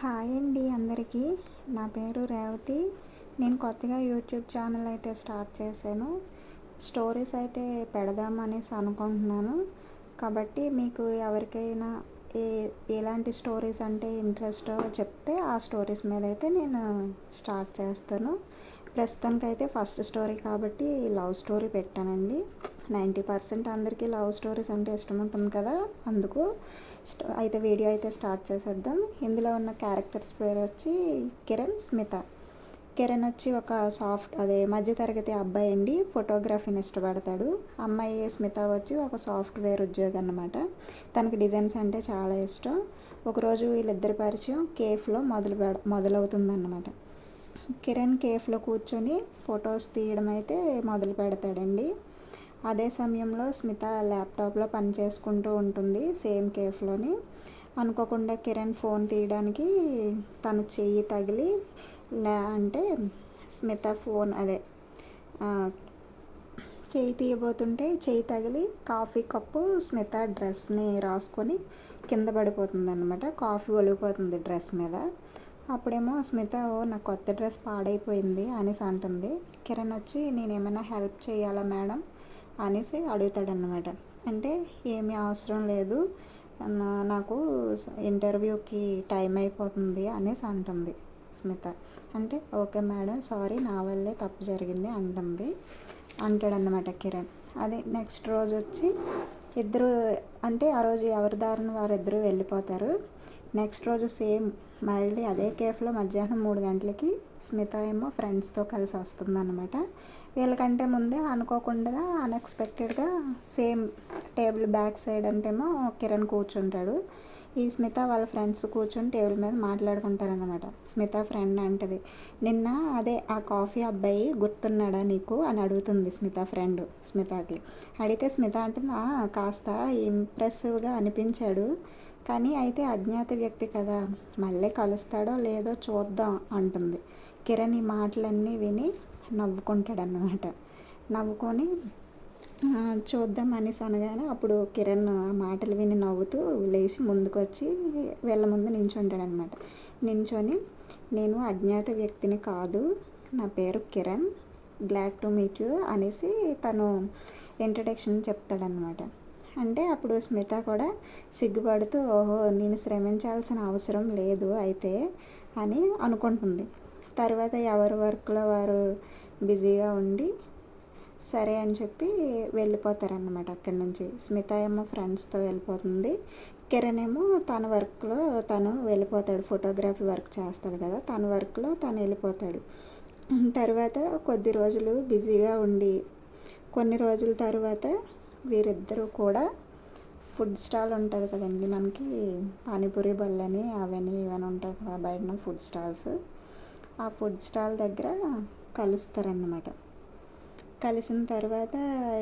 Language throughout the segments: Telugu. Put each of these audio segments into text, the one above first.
హాయ్ అండి అందరికీ. నా పేరు రేవతి. నేను కొత్తగా యూట్యూబ్ ఛానల్ అయితే స్టార్ట్ చేశాను. స్టోరీస్ అయితే పెడదామనేసి అనుకుంటున్నాను. కాబట్టి మీకు ఎవరికైనా ఏ ఎలాంటి స్టోరీస్ అంటే ఇంట్రెస్ట్ చెప్తే ఆ స్టోరీస్ మీద అయితే నేను స్టార్ట్ చేస్తాను. ప్రస్తుతానికి అయితే ఫస్ట్ స్టోరీ కాబట్టి లవ్ స్టోరీ పెట్టానండి. నైంటీ పర్సెంట్ అందరికీ లవ్ స్టోరీస్ అంటే ఇష్టం ఉంటుంది కదా అందుకు అయితే వీడియో అయితే స్టార్ట్ చేసేద్దాం. ఇందులో ఉన్న క్యారెక్టర్స్ పేరు వచ్చి కిరణ్ స్మిత. కిరణ్ వచ్చి ఒక సాఫ్ట్ అదే మధ్యతరగతి అబ్బాయి అండి ఫోటోగ్రఫీని ఇష్టపడతాడు. అమ్మాయి స్మిత వచ్చి ఒక సాఫ్ట్వేర్ ఉద్యోగి అనమాట తనకి డిజైన్స్ అంటే చాలా ఇష్టం. ఒకరోజు వీళ్ళిద్దరి పరిచయం కేఫ్లో మొదలు పెడ మొదలవుతుందన్నమాట. కిరణ్ కేఫ్లో కూర్చొని ఫొటోస్ తీయడం అయితే మొదలు పెడతాడండి. అదే సమయంలో స్మిత ల్యాప్టాప్లో పని చేసుకుంటూ ఉంటుంది సేమ్ కేఫ్లోని. అనుకోకుండా కిరణ్ ఫోన్ తీయడానికి తన చెయ్యి తగిలి లే అంటే స్మిత ఫోన్ అదే చెయ్యి తీయబోతుంటే చెయ్యి తగిలి కాఫీ కప్పు స్మిత డ్రెస్ని రాసుకొని కింద పడిపోతుంది అనమాట కాఫీ ఒలిగిపోతుంది డ్రెస్ మీద. అప్పుడేమో స్మిత ఓ నా కొత్త డ్రెస్ పాడైపోయింది అనేసి అంటుంది. కిరణ్ వచ్చి నేను ఏమైనా హెల్ప్ చేయాలా మేడం? అనేసి అడుగుతాడనమాట అంటే ఏమీ అవసరం లేదు. నాకు ఇంటర్వ్యూకి టైం అయిపోతుంది అనేసి అంటుంది స్మిత అంటే ఓకే మేడం సారీ నా వల్లే తప్పు జరిగింది అంటుంది. అంటాడనమాట కిరణ్. అది నెక్స్ట్ రోజు వచ్చి ఇద్దరు అంటే ఆ రోజు ఎవరి దారిని వారిద్దరూ వెళ్ళిపోతారు. నెక్స్ట్ రోజు సేమ్ మళ్ళీ అదే కేఫ్లో మధ్యాహ్నం మూడు గంటలకి స్మిత ఏమో ఫ్రెండ్స్తో కలిసి వస్తుందన్నమాట. వీళ్ళకంటే ముందే అనుకోకుండా అన్ఎక్స్పెక్టెడ్గా సేమ్ టేబుల్ బ్యాక్ సైడ్ అంటేమో కిరణ్ కూర్చుంటాడు. ఈ స్మిత వాళ్ళ ఫ్రెండ్స్ కూర్చొని టేబుల్ మీద మాట్లాడుకుంటారనమాట స్మిత ఫ్రెండ్ అంటది నిన్న అదే ఆ కాఫీ అబ్బాయి గుర్తున్నాడా నీకు? అని అడుగుతుంది స్మిత ఫ్రెండ్ స్మితకి. అడిగితే స్మిత అంటుంది కాస్త ఇంప్రెసివ్గా అనిపించాడు. కానీ అయితే అజ్ఞాత వ్యక్తి కదా మళ్ళీ కలుస్తాడో లేదో చూద్దాం అంటుంది. కిరణ్ ఈ మాటలన్నీ విని నవ్వుకుంటాడన్నమాట. నవ్వుకొని చూద్దాం అనేసి అనగానే అప్పుడు కిరణ్ ఆ మాటలు విని నవ్వుతూ లేచి ముందుకు వచ్చి వీళ్ళ ముందు నించుంటాడనమాట నించొని నేను అజ్ఞాత వ్యక్తిని కాదు నా పేరు Kiran glad to meet you అనేసి తను ఇంట్రడక్షన్ చెప్తాడనమాట అంటే అప్పుడు స్మిత కూడా సిగ్గుపడుతూ ఓహో నేను శ్రమించాల్సిన అవసరం లేదు అయితే అని అనుకుంటుంది. తర్వాత ఎవరి వర్క్లో వారు బిజీగా ఉండి సరే అని చెప్పి వెళ్ళిపోతారన్నమాట అక్కడి నుంచి. స్మిత ఏమో ఫ్రెండ్స్తో వెళ్ళిపోతుంది. కిరణ్ ఏమో తన వర్క్లో తను వెళ్ళిపోతాడు. ఫోటోగ్రఫీ వర్క్ చేస్తాడు కదా తన వర్క్లో తను వెళ్ళిపోతాడు. తర్వాత కొద్ది రోజులు బిజీగా ఉండి కొన్ని రోజుల తర్వాత వీరిద్దరూ కూడా ఫుడ్ స్టాల్ ఉంటుంది కదండి. మనకి పానీపూరి బల్లని అవన్నీ ఇవన్నీ ఉంటాయి కదా బయట ఫుడ్ స్టాల్స్. ఆ ఫుడ్ స్టాల్ దగ్గర కలుస్తారన్నమాట. కలిసిన తర్వాత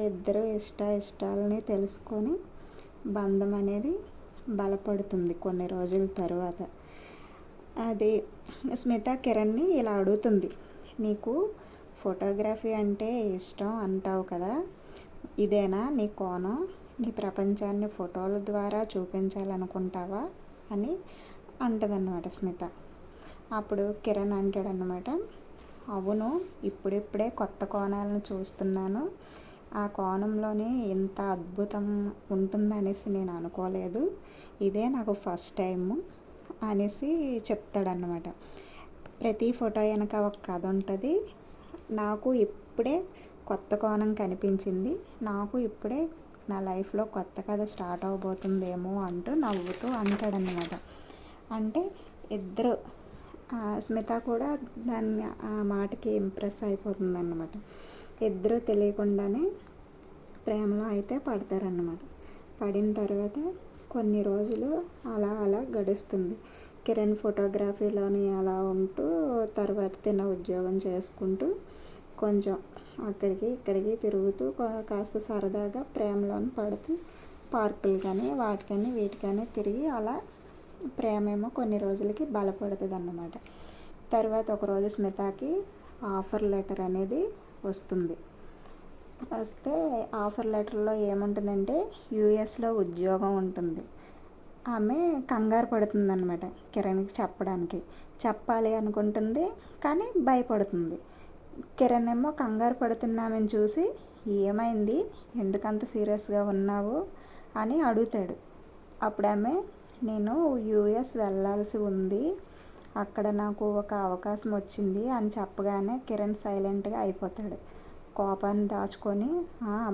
ఇద్దరు ఇష్ట ఇష్టాలని తెలుసుకొని బంధం అనేది బలపడుతుంది కొన్ని రోజుల తర్వాత. అది స్మిత కిరణ్ని ఇలా అడుగుతుంది నీకు ఫోటోగ్రఫీ అంటే ఇష్టం అంటావు కదా ఇదేనా నీ కోణం? నీ ప్రపంచాన్ని ఫోటోల ద్వారా చూపించాలనుకుంటావా? అని అంటదన్నమాట స్మిత. అప్పుడు కిరణ్ అంటాడనమాట అవును ఇప్పుడిప్పుడే కొత్త కోణాలను చూస్తున్నాను. ఆ కోణంలోనే ఇంత అద్భుతం ఉంటుందనేసి నేను అనుకోలేదు. ఇదే నాకు ఫస్ట్ టైము అనేసి చెప్తాడనమాట ప్రతి ఫోటో వెనక ఒక కథ ఉంటుంది. నాకు ఇప్పుడే కొత్త కోణం కనిపించింది. నాకు ఇప్పుడే నా లైఫ్లో కొత్త కథ స్టార్ట్ అవబోతుందేమో అంటూ నవ్వుతూ అంటాడనమాట అంటే ఇద్దరు స్మిత కూడా దాన్ని ఆ మాటకి ఇంప్రెస్ అయిపోతుందన్నమాట. ఇద్దరు తెలియకుండానే ప్రేమలో అయితే పడతారన్నమాట. పడిన తర్వాత కొన్ని రోజులు అలా అలా గడుస్తుంది. కిరణ్ ఫోటోగ్రఫీలోని అలా ఉంటూ తర్వాత తిన్న ఉద్యోగం చేసుకుంటూ కొంచెం అక్కడికి ఇక్కడికి తిరుగుతూ కాస్త సరదాగా ప్రేమలోని పడుతూ పార్కులు కానీ వాటికని వీటికని తిరిగి అలా ప్రేమేమో కొన్ని రోజులకి బలపడుతుంది అన్నమాట తర్వాత ఒకరోజు స్మితాకి ఆఫర్ లెటర్ అనేది వస్తుంది. వస్తే ఆఫర్ లెటర్లో ఏముంటుందంటే యూఎస్లో ఉద్యోగం ఉంటుంది. ఆమె కంగారు పడుతుందన్నమాట కిరణ్కి చెప్పడానికి. చెప్పాలి అనుకుంటుంది కానీ భయపడుతుంది. కిరణ్ ఏమో కంగారు పడుతున్నామని చూసి ఏమైంది? ఎందుకంత సీరియస్గా ఉన్నావు? అని అడుగుతాడు. అప్పుడు ఆమె నేను యూఎస్ వెళ్ళాల్సి ఉంది. అక్కడ నాకు ఒక అవకాశం వచ్చింది అని చెప్పగానే కిరణ్ సైలెంట్గా అయిపోతాడు. కోపాన్ని దాచుకొని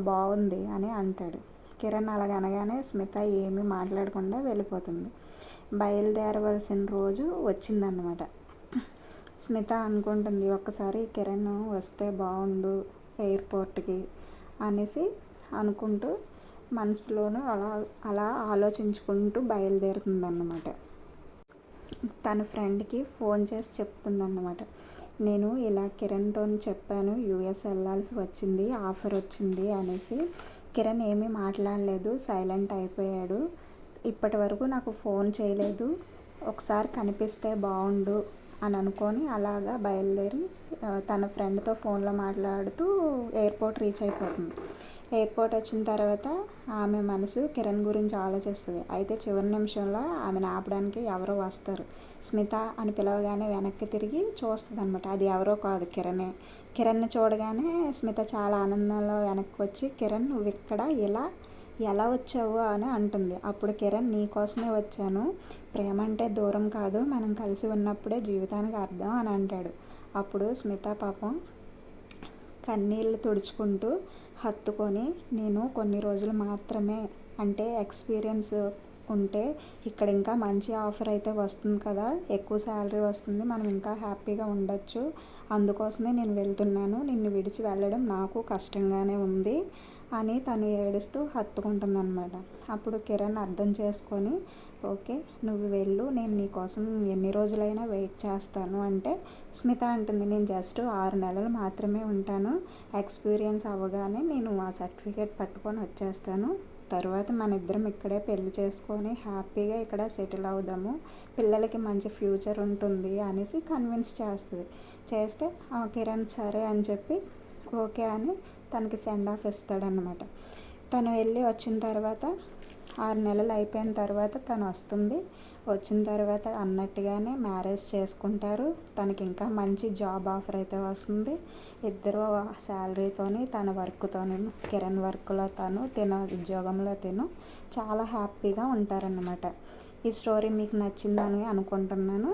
బాగుంది అని అంటాడు. కిరణ్ అలాగనగానే స్మిత ఏమీ మాట్లాడకుండా వెళ్ళిపోతుంది. బయలుదేరవలసిన రోజు వచ్చిందన్నమాట. స్మిత అనుకుంటుంది ఒక్కసారి కిరణ్ వస్తే బాగుండు ఎయిర్పోర్ట్కి అనేసి అనుకుంటూ మనసులోనూ అలా అలా ఆలోచించుకుంటూ బయలుదేరుతుందన్నమాట. తన ఫ్రెండ్కి ఫోన్ చేసి చెప్తుందన్నమాట నేను ఇలా కిరణ్తో చెప్పాను యూఎస్ వెళ్ళాల్సి వచ్చింది ఆఫర్ వచ్చింది అనేసి. కిరణ్ ఏమీ మాట్లాడలేదు సైలెంట్ అయిపోయాడు. ఇప్పటి వరకు నాకు ఫోన్ చేయలేదు ఒకసారి కనిపిస్తే బాగుండు అని అనుకొని అలాగా బయలుదేరి తన ఫ్రెండ్తో ఫోన్లో మాట్లాడుతూ ఎయిర్పోర్ట్ రీచ్ అయిపోతుంది. ఎయిర్పోర్ట్ వచ్చిన తర్వాత ఆమె మనసు కిరణ్ గురించి ఆలోచిస్తుంది. అయితే చివరి నిమిషంలో ఆమెను ఆపడానికి ఎవరో వస్తారు. స్మిత అని పిలవగానే వెనక్కి తిరిగి చూస్తుంది అనమాట అది ఎవరో కాదు కిరణే. కిరణ్ని చూడగానే స్మిత చాలా ఆనందంలో వెనక్కి వచ్చి కిరణ్ నువ్వు ఇక్కడ ఇలా ఎలా వచ్చావు అని అంటుంది. అప్పుడు కిరణ్ నీ కోసమే వచ్చాను. ప్రేమ అంటే దూరం కాదు. మనం కలిసి ఉన్నప్పుడే జీవితానికి అర్థం అని అంటాడు. అప్పుడు స్మిత పాపం కన్నీళ్ళు తుడుచుకుంటూ హత్తుకొని నేను కొన్ని రోజులు మాత్రమే అంటే ఎక్స్పీరియన్స్ ఉంటే ఇక్కడ ఇంకా మంచి ఆఫర్ అయితే వస్తుంది కదా. ఎక్కువ శాలరీ వస్తుంది. మనం ఇంకా హ్యాపీగా ఉండొచ్చు. అందుకోసమే నేను వెళ్తున్నాను. నిన్ను విడిచి వెళ్ళడం నాకు కష్టంగానే ఉంది. అని తను ఏడుస్తూ హత్తుకుంటుంది అనమాట అప్పుడు కిరణ్ అర్థం చేసుకొని ఓకే నువ్వు వెళ్ళు నేను నీకోసం ఎన్ని రోజులైనా వెయిట్ చేస్తాను. అంటే స్మిత అంటుంది నేను జస్ట్ ఆరు నెలలు మాత్రమే ఉంటాను ఎక్స్పీరియన్స్ అవ్వగానే నేను ఆ సర్టిఫికేట్ పట్టుకొని వచ్చేస్తాను. తర్వాత మన ఇద్దరం ఇక్కడే పెళ్ళి చేసుకొని హ్యాపీగా ఇక్కడ సెటిల్ అవుదాము పిల్లలకి మంచి ఫ్యూచర్ ఉంటుంది అనేసి కన్విన్స్ చేస్తుంది. చేస్తే కిరణ్ సరే అని చెప్పి ఓకే అని తనకి సెండ్ ఆఫ్ ఇస్తాడనమాట తను వెళ్ళి వచ్చిన తర్వాత ఆరు నెలలు అయిపోయిన తర్వాత తను వస్తుంది. వచ్చిన తర్వాత అన్నట్టుగానే మ్యారేజ్ చేసుకుంటారు. తనకి ఇంకా మంచి జాబ్ ఆఫర్ అయితే వస్తుంది. ఇద్దరు శాలరీతోని తన వర్క్తోని కిరణ్ వర్క్లో తను తిన ఉద్యోగంలో తిను. చాలా హ్యాపీగా ఉంటారన్నమాట. ఈ స్టోరీ మీకు నచ్చిందని అనుకుంటున్నాను.